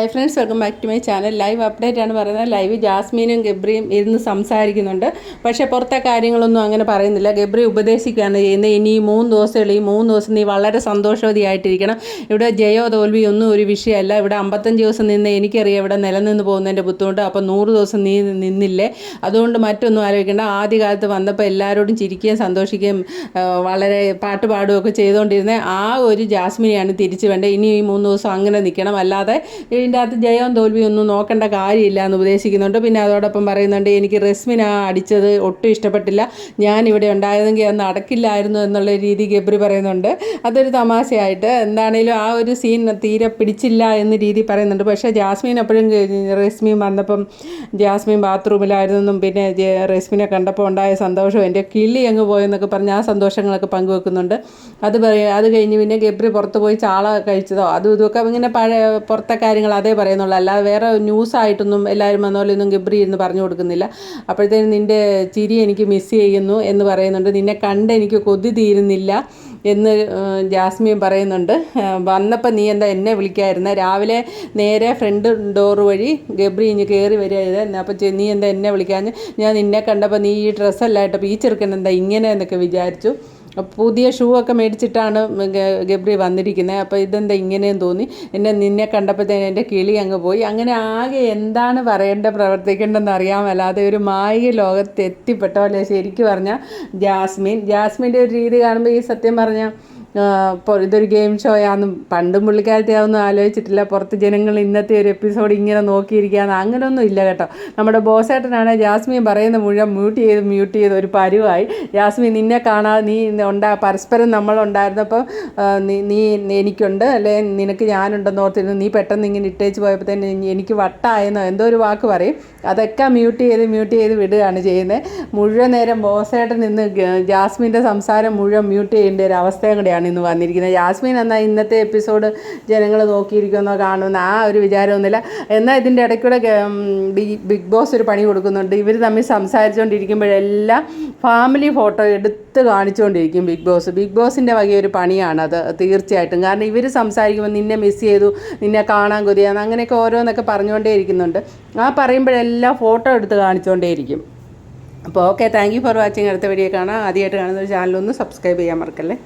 Hi friends welcome back to my channel live update ആണ് പറയുന്നത്. Live ജാസ്മീനും ഗബ്രിയും ഇരുന്ന് സംസാരിക്കുന്നുണ്ട്. പക്ഷേ പുറത്തെ കാര്യങ്ങളൊന്നും അങ്ങനെ പറയുന്നില്ല. ഗബ്രി ഉപദേശിക്കുകയാണ് ചെയ്യുന്നത്. ഇനി മൂന്ന് ദിവസമുള്ള ഈ മൂന്ന് ദിവസം നീ വളരെ സന്തോഷവതിയായിട്ടിരിക്കണം. ഇവിടെ ജയോ തോൽവി ഒന്നും ഒരു വിഷയമല്ല. ഇവിടെ അമ്പത്തഞ്ച് ദിവസം നിന്ന് എനിക്കറിയാം ഇവിടെ നിലനിന്ന് പോകുന്നതിന്റെ ബുദ്ധിമുട്ട്. അപ്പോൾ നൂറ് ദിവസം നീ നിന്നില്ലേ? അതുകൊണ്ട് മറ്റൊന്നും ആലോചിക്കേണ്ട. ആദ്യകാലത്ത് വന്നപ്പോൾ എല്ലാവരോടും ചിരിക്കുകയും സന്തോഷിക്കുകയും വളരെ പാട്ട് പാടുകയൊക്കെ ചെയ്തുകൊണ്ടിരുന്ന ആ ഒരു ജാസ്മിനെയാണ് തിരിച്ചു വേണ്ടത്. ഇനി ഈ മൂന്ന് ദിവസം അങ്ങനെ നിൽക്കണം. അല്ലാതെ ഇതിന്റെ അകത്ത് ജയവും തോൽവിയും ഒന്നും നോക്കേണ്ട കാര്യമില്ല എന്ന് ഉപദേശിക്കുന്നുണ്ട്. പിന്നെ അതോടൊപ്പം പറയുന്നുണ്ട് എനിക്ക് റെസ്മിന അടിച്ചത് ഒട്ടും ഇഷ്ടപ്പെട്ടില്ല. ഞാൻ ഇവിടെ ഉണ്ടായതെങ്കിൽ അത് നടക്കില്ലായിരുന്നു എന്നുള്ള രീതി ഗബ്രി പറയുന്നുണ്ട്. അതൊരു തമാശയായിട്ട്. എന്താണേലും ആ ഒരു സീൻ തീരെ പിടിച്ചില്ല എന്ന രീതി പറയുന്നുണ്ട്. പക്ഷേ ജാസ്മിൻ എപ്പോഴും റെസ്മിൻ വന്നപ്പം ജാസ്മിൻ ബാത്റൂമിലായിരുന്നെന്നും പിന്നെ ജെ- റെസ്മിനെ കണ്ടപ്പോൾ ഉണ്ടായ സന്തോഷം എന്റെ കിളി അങ്ങ് പോയെന്നൊക്കെ പറഞ്ഞ് ആ സന്തോഷങ്ങളൊക്കെ പങ്കുവെക്കുന്നുണ്ട്. അത് പറയുക അത് കഴിഞ്ഞ് പിന്നെ ഗബ്രി പുറത്ത് പോയി ചാള കഴിച്ചതോ അതും ഇതൊക്കെ ഇങ്ങനെ പഴയ പുറത്തെ കാര്യങ്ങൾ അതേ പറയുന്നുള്ളൂ. അല്ലാതെ വേറെ ന്യൂസായിട്ടൊന്നും എല്ലാവരും വന്ന പോലെ ഒന്നും ഗബ്രി ഇരുന്ന് പറഞ്ഞു കൊടുക്കുന്നില്ല. അപ്പോഴത്തേനും നിന്റെ ചിരി എനിക്ക് മിസ് ചെയ്യുന്നു എന്ന് പറയുന്നുണ്ട്. നിന്നെ കണ്ട് എനിക്ക് കൊതി തീരുന്നില്ല എന്ന് ജാസ്മിൻ പറയുന്നുണ്ട്. വന്നപ്പോൾ നീ എന്താ എന്നെ വിളിക്കായിരുന്നത് രാവിലെ നേരെ ഫ്രണ്ട് ഡോർ വഴി ഗബ്രി ഇഞ്ഞ് കയറി വരികയായിരുന്നു. അപ്പോൾ നീ എന്താ എന്നെ വിളിക്കാഞ്ഞ്? ഞാൻ നിന്നെ കണ്ടപ്പോൾ നീ ഈ ഡ്രസ്സല്ലായിട്ട് ഇട്ടപ്പോൾ ഈ എന്താ ഇങ്ങനെ എന്നൊക്കെ വിചാരിച്ചു. പുതിയ ഷൂ ഒക്കെ മേടിച്ചിട്ടാണ് ഗബ്രി വന്നിരിക്കുന്നത് അപ്പോൾ ഇതെന്താ ഇങ്ങനെയെന്ന് തോന്നി. എന്നെ നിന്നെ കണ്ടപ്പോഴത്തേന് എന്റെ കിളി അങ്ങ് പോയി. അങ്ങനെ ആകെ എന്താണ് പറയേണ്ട പ്രവർത്തിക്കേണ്ടതെന്ന് അറിയാൻ മേലാതെ ഒരു മായിക ലോകത്ത് എത്തിപ്പെട്ട പോലെ ശരിക്കും പറഞ്ഞാൽ ജാസ്മിൻ. ജാസ്മിന്റെ ഒരു രീതി കാണുമ്പോൾ ഈ സത്യം പറഞ്ഞാൽ ഇതൊരു ഗെയിം ഷോയാണെന്നും പണ്ടും പുള്ളിക്കാരത്തെ അതൊന്നും ആലോചിച്ചിട്ടില്ല. പുറത്ത് ജനങ്ങൾ ഇന്നത്തെ ഒരു എപ്പിസോഡ് ഇങ്ങനെ നോക്കിയിരിക്കുകയാണ്. അങ്ങനെയൊന്നും ഇല്ല കേട്ടോ. നമ്മുടെ ബോസേട്ടനാണ് ജാസ്മിൻ പറയുന്ന മുഴുവൻ മ്യൂട്ട് ചെയ്ത് മ്യൂട്ട് ചെയ്ത് ഒരു പരുവായി. ജാസ്മിൻ നിന്നെ കാണാതെ നീ ഉണ്ടാ പരസ്പരം നമ്മളുണ്ടായിരുന്നപ്പോൾ നീ നീ എനിക്കുണ്ട് അല്ലെ? നിനക്ക് ഞാനുണ്ടെന്ന് ഓർത്തിരുന്നു. നീ പെട്ടെന്ന് ഇങ്ങനെ ഇട്ടേച്ച് പോയപ്പോൾ തന്നെ എനിക്ക് വട്ടായെന്നോ എന്തോ ഒരു വാക്ക് പറയും. അതൊക്കെ മ്യൂട്ട് ചെയ്ത് മ്യൂട്ട് ചെയ്ത് വിടുകയാണ് ചെയ്യുന്നത്. മുഴുവൻ നേരം ബോസേട്ടൻ നിന്ന് ജാസ്മിന്റെ സംസാരം മുഴുവൻ മ്യൂട്ട് ചെയ്യേണ്ട ഒരു അവസ്ഥയും കൂടെയാണ് ഇന്ന് വന്നിരിക്കുന്നത്. യാസ്മീൻ എന്നാൽ ഇന്നത്തെ എപ്പിസോഡ് ജനങ്ങൾ നോക്കിയിരിക്കുന്നോ കാണുമെന്ന് ആ ഒരു വിചാരമൊന്നുമില്ല എന്നാൽ ഇതിന്റെ ഇടയ്ക്കൂടെ ബിഗ് ബോസ് ഒരു പണി കൊടുക്കുന്നുണ്ട്. ഇവർ തമ്മിൽ സംസാരിച്ചുകൊണ്ടിരിക്കുമ്പോഴെല്ലാം ഫാമിലി ഫോട്ടോ എടുത്ത് കാണിച്ചുകൊണ്ടിരിക്കും ബിഗ് ബോസ്. ബിഗ് ബോസിന്റെ വകയൊരു പണിയാണ് പണിയാണത് തീർച്ചയായിട്ടും. കാരണം ഇവർ സംസാരിക്കുമ്പോൾ നിന്നെ മിസ് ചെയ്തു നിന്നെ കാണാൻ കൊതിയാന്ന് അങ്ങനെയൊക്കെ ഓരോന്നൊക്കെ പറഞ്ഞുകൊണ്ടേ ഇരിക്കുന്നുണ്ട്. ആ പറയുമ്പോഴെല്ലാം ഫോട്ടോ എടുത്ത് കാണിച്ചുകൊണ്ടേയിരിക്കും അപ്പോൾ okay thank you for watching. അടുത്ത വീഡിയോ കാണാം. ആദ്യമായിട്ട് കാണുന്ന ഒരു ചാനലൊന്ന് സബ്സ്ക്രൈബ് ചെയ്യാൻ മറക്കല്ലേ?